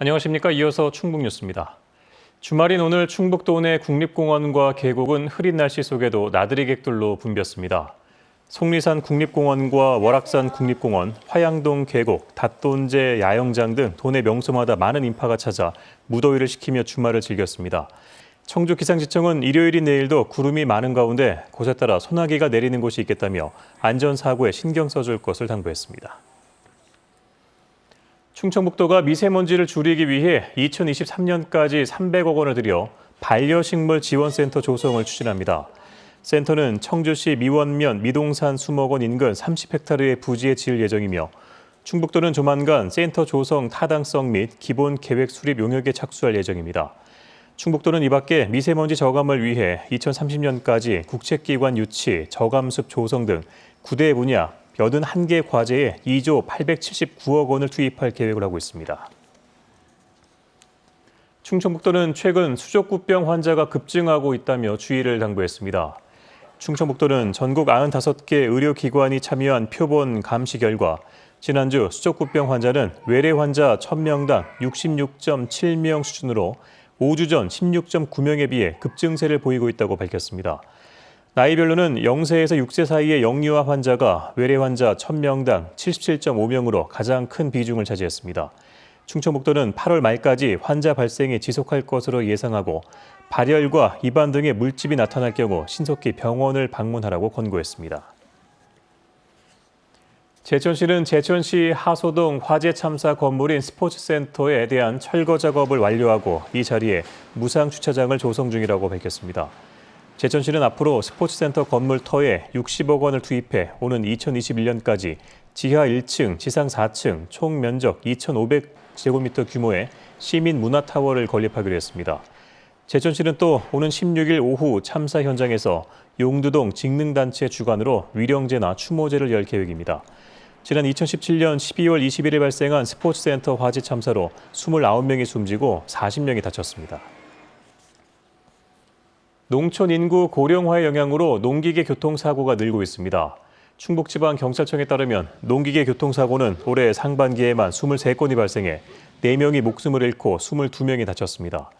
안녕하십니까. 이어서 충북 뉴스입니다. 주말인 오늘 충북도 내 국립공원과 계곡은 흐린 날씨 속에도 나들이 객들로 붐볐습니다. 속리산 국립공원과 월악산 국립공원, 화양동 계곡, 닷돈제 야영장 등 도내 명소마다 많은 인파가 찾아 무더위를 식히며 주말을 즐겼습니다. 청주 기상지청은 일요일인 내일도 구름이 많은 가운데 곳에 따라 소나기가 내리는 곳이 있겠다며 안전사고에 신경 써줄 것을 당부했습니다. 충청북도가 미세먼지를 줄이기 위해 2023년까지 300억 원을 들여 반려식물 지원센터 조성을 추진합니다. 센터는 청주시 미원면 미동산 수목원 인근 30헥타르의 부지에 지을 예정이며 충북도는 조만간 센터 조성 타당성 및 기본 계획 수립 용역에 착수할 예정입니다. 충북도는 이 밖에 미세먼지 저감을 위해 2030년까지 국책기관 유치, 저감습 조성 등 9대 분야 81개 과제에 2조 879억 원을 투입할 계획을 하고 있습니다. 충청북도는 최근 수족구병 환자가 급증하고 있다며 주의를 당부했습니다. 충청북도는 전국 95개 의료기관이 참여한 표본 감시 결과 지난주 수족구병 환자는 외래 환자 1000명당 66.7명 수준으로 5주 전 16.9명에 비해 급증세를 보이고 있다고 밝혔습니다. 나이별로는 0세에서 6세 사이의 영유아 환자가 외래 환자 1000명당 77.5명으로 가장 큰 비중을 차지했습니다. 충청북도는 8월 말까지 환자 발생이 지속할 것으로 예상하고 발열과 입안 등의 물집이 나타날 경우 신속히 병원을 방문하라고 권고했습니다. 제천시는 제천시 하소동 화재 참사 건물인 스포츠센터에 대한 철거 작업을 완료하고 이 자리에 무상 주차장을 조성 중이라고 밝혔습니다. 제천시는 앞으로 스포츠센터 건물 터에 60억 원을 투입해 오는 2021년까지 지하 1층, 지상 4층, 총 면적 2,500제곱미터 규모의 시민 문화타워를 건립하기로 했습니다. 제천시는 또 오는 16일 오후 참사 현장에서 용두동 직능단체 주관으로 위령제나 추모제를 열 계획입니다. 지난 2017년 12월 21일 발생한 스포츠센터 화재 참사로 29명이 숨지고 40명이 다쳤습니다. 농촌 인구 고령화의 영향으로 농기계 교통사고가 늘고 있습니다. 충북지방경찰청에 따르면 농기계 교통사고는 올해 상반기에만 23건이 발생해 4명이 목숨을 잃고 22명이 다쳤습니다.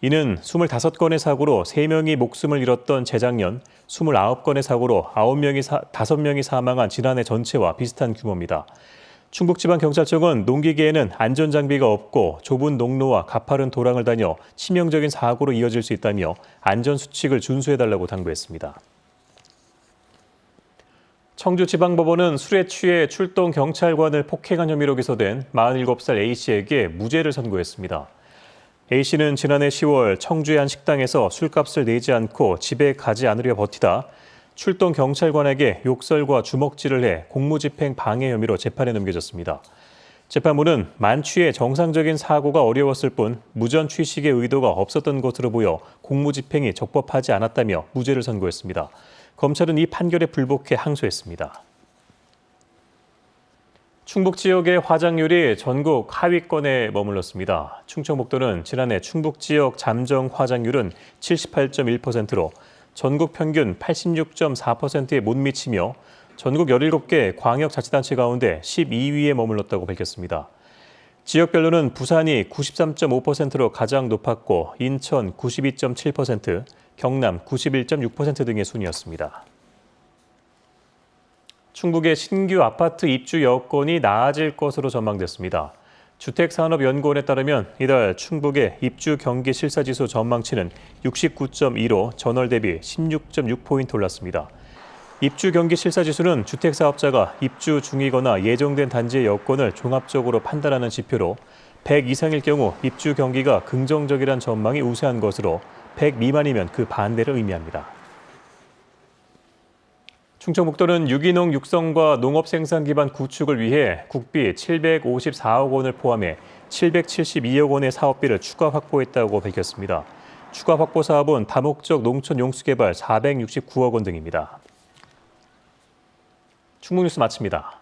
이는 25건의 사고로 3명이 목숨을 잃었던 재작년 29건의 사고로 9명이 사, 5명이 사망한 지난해 전체와 비슷한 규모입니다. 충북지방경찰청은 농기계에는 안전장비가 없고 좁은 농로와 가파른 도랑을 다녀 치명적인 사고로 이어질 수 있다며 안전수칙을 준수해달라고 당부했습니다. 청주지방법원은 술에 취해 출동 경찰관을 폭행한 혐의로 기소된 47살 A씨에게 무죄를 선고했습니다. A씨는 지난해 10월 청주의 한 식당에서 술값을 내지 않고 집에 가지 않으려 버티다 출동 경찰관에게 욕설과 주먹질을 해 공무집행 방해 혐의로 재판에 넘겨졌습니다. 재판부는 만취의 정상적인 사고가 어려웠을 뿐 무전 취식의 의도가 없었던 것으로 보여 공무집행이 적법하지 않았다며 무죄를 선고했습니다. 검찰은 이 판결에 불복해 항소했습니다. 충북 지역의 화장률이 전국 하위권에 머물렀습니다. 충청북도는 지난해 충북 지역 잠정 화장률은 78.1%로 전국 평균 86.4%에 못 미치며 전국 17개 광역자치단체 가운데 12위에 머물렀다고 밝혔습니다. 지역별로는 부산이 93.5%로 가장 높았고 인천 92.7%, 경남 91.6% 등의 순이었습니다. 충북의 신규 아파트 입주 여건이 나아질 것으로 전망됐습니다. 주택산업연구원에 따르면 이달 충북의 입주 경기 실사지수 전망치는 69.2로 전월 대비 16.6포인트 올랐습니다. 입주 경기 실사지수는 주택사업자가 입주 중이거나 예정된 단지의 여건을 종합적으로 판단하는 지표로 100 이상일 경우 입주 경기가 긍정적이란 전망이 우세한 것으로 100 미만이면 그 반대를 의미합니다. 충청북도는 유기농 육성과 농업 생산 기반 구축을 위해 국비 754억 원을 포함해 772억 원의 사업비를 추가 확보했다고 밝혔습니다. 추가 확보 사업은 다목적 농촌 용수 개발 469억 원 등입니다. 충북 뉴스 마칩니다.